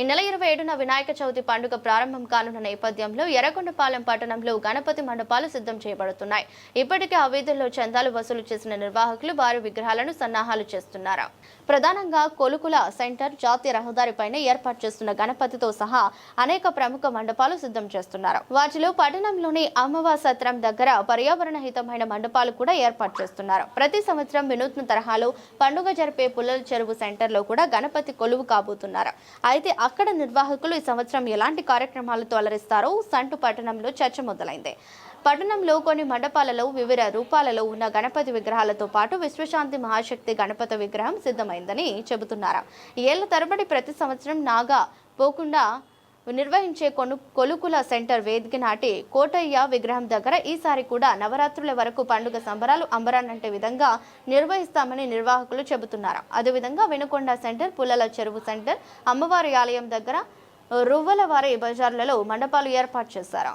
ఈ నెల ఇరవై ఏడున వినాయక చవితి పండుగ ప్రారంభం కానున్న నేపథ్యంలో ఎర్రగొండపాలెం పట్టణంలో గణపతి మండపాలు సిద్ధం చేయబడుతున్నాయి. ఇప్పటికే ఆ వీధుల్లో చందాలు వసూలు చేసిన నిర్వాహకులు వారి విగ్రహాలను సన్నాహాలు చేస్తున్నారు. ప్రధానంగా కొలుకుల సెంటర్ జాతీయ రహదారిపైన ఏర్పాటు చేస్తున్న గణపతితో సహా అనేక ప్రముఖ మండపాలు సిద్ధం చేస్తున్నారు. వాటిలో పట్టణంలోని అమ్మవారి సత్రం దగ్గర పర్యావరణ హితమైన మండపాలు కూడా ఏర్పాటు చేస్తున్నారు. ప్రతి సంవత్సరం వినూత్న తరహాలో పండుగ జరిపే పుల్లల చెరువు సెంటర్లో కూడా గణపతి కొలువు కాబోతున్నారు. అయితే అక్కడ నిర్వాహకులు ఈ సంవత్సరం ఎలాంటి కార్యక్రమాలతో అలరిస్తారో సంటు పట్టణంలో చర్చ మొదలైంది. పట్టణంలో కొన్ని మండపాలలో వివిధ రూపాలలో ఉన్న గణపతి విగ్రహాలతో పాటు విశ్వశాంతి మహాశక్తి గణపతి విగ్రహం సిద్ధమైందని చెబుతున్నారు. ఏళ్ళ తరబడి ప్రతి సంవత్సరం నాగా పోకుండా నిర్వహించే కొను కొలుకుల సెంటర్ వేదిక నాటి కోటయ్య విగ్రహం దగ్గర ఈసారి కూడా నవరాత్రుల వరకు పండుగ సంబరాలు అంబరానంటే విధంగా నిర్వహిస్తామని నిర్వాహకులు చెబుతున్నారు. అదేవిధంగా వినుకొండ సెంటర్ పుల్లల చెరువు సెంటర్ అమ్మవారి ఆలయం దగ్గర రువ్వలవారి బజార్లలో మండపాలు ఏర్పాటు చేశారు.